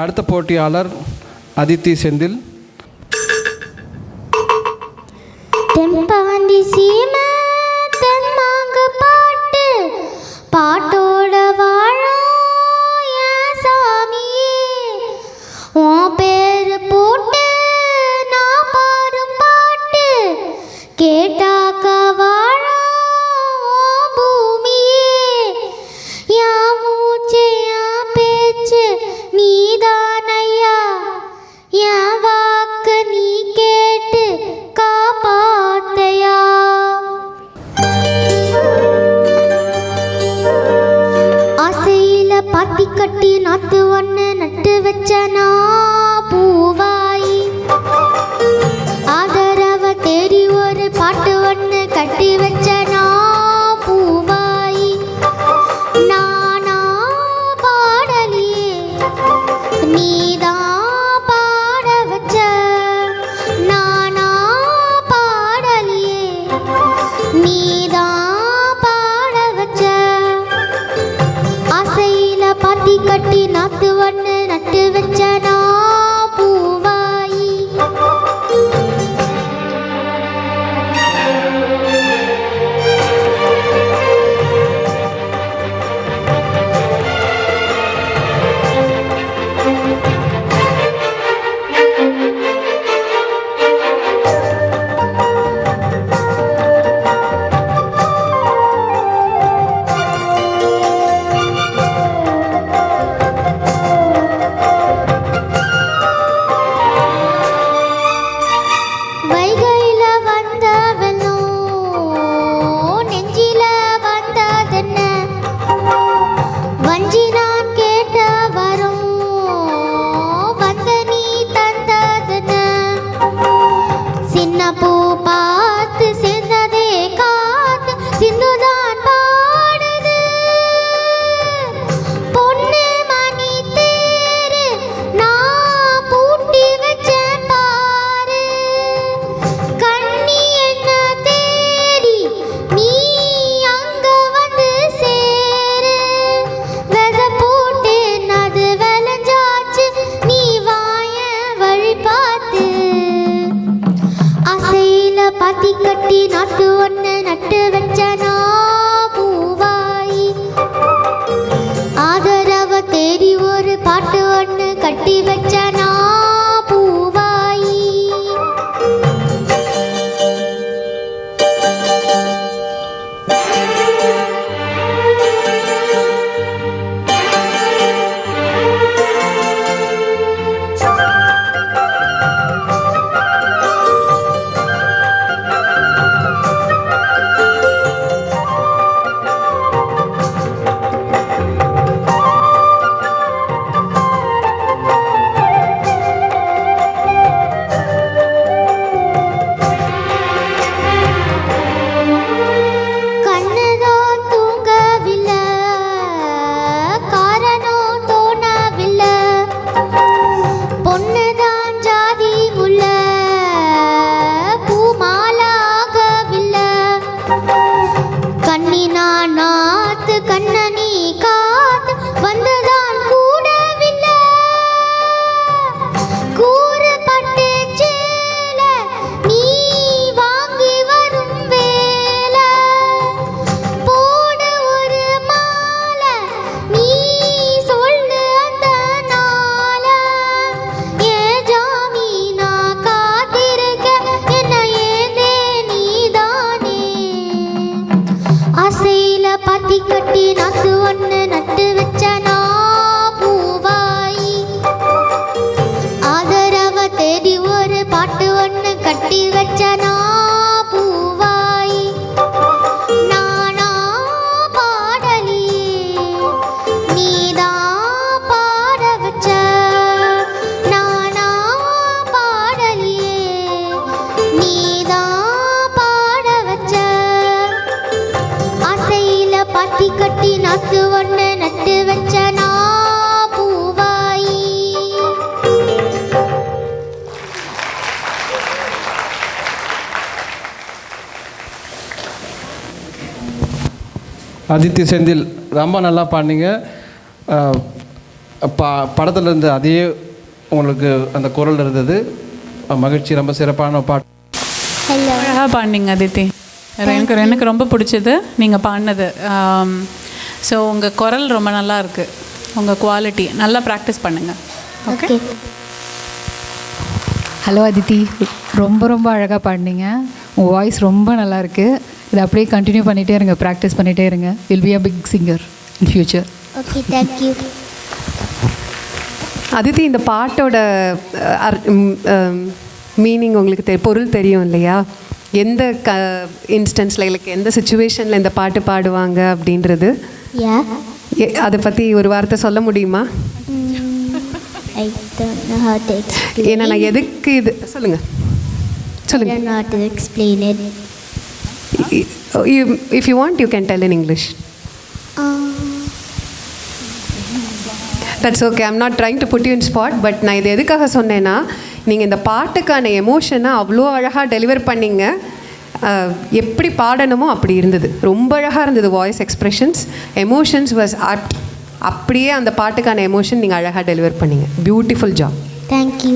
அடுத்த போட்டியாளர் அதித்தி செந்தில். நாத்து ஒன்று நட்டு வச்சனா? not to ஒருத்தி நாத்து ஒன்று நட்டு வச்சனா பூவாயி. அதித்தி செந்தில் ரொம்ப நல்லா பாடினீங்க. பா படத்தில் இருந்து அதே உங்களுக்கு அந்த குரல் இருந்தது. மகிழ்ச்சி ரொம்ப சிறப்பான பாட்டு. அழகாக பாடினீங்க அதித்தி எனக்கு எனக்கு ரொம்ப பிடிச்சது நீங்கள் பாடினது. ஸோ உங்கள் குரல் ரொம்ப நல்லா இருக்குது உங்கள் குவாலிட்டி நல்லா ப்ராக்டிஸ் பண்ணுங்கள் ஓகே ஹலோ அதித்தி ரொம்ப ரொம்ப அழகாக பாடினீங்க. உங்கள் வாய்ஸ் ரொம்ப நல்லா இருக்கு. இதை அப்படியே கண்டினியூ பண்ணிகிட்டே இருங்க. ப்ராக்டிஸ் பண்ணிகிட்டே இருங்க. Will be a big singer in future okay thank you Aditi இந்த பாட்டோட மீனிங் உங்களுக்கு தெ பொருள் தெரியும் இல்லையா? எந்த க இன்ஸ்டன்ஸில் இல்லை எந்த சுச்சுவேஷனில் இந்த பாட்டு பாடுவாங்க அப்படின்றது? அதை பற்றி ஒரு வார்த்தை சொல்ல முடியுமா? எக்ஸ்பிளைன் ஏன்னா நான் எதுக்கு இது சொல்லுங்கள் சொல்லுங்கள். If you want you can tell in English that's okay I'm not trying to put you in spot but நான் இது எதுக்காக சொன்னேன்னா நீங்கள் இந்த பாட்டுக்கான எமோஷனை அவ்வளோ அழகாக டெலிவர் பண்ணிங்க. எப்படி பாடணுமோ அப்படி இருந்தது. ரொம்ப அழகாக இருந்தது voice expressions emotions was at அப்படியே அந்த பாட்டுக்கான எமோஷன் நீங்கள் அழகாக டெலிவர் பண்ணிங்க. Beautiful job thank you.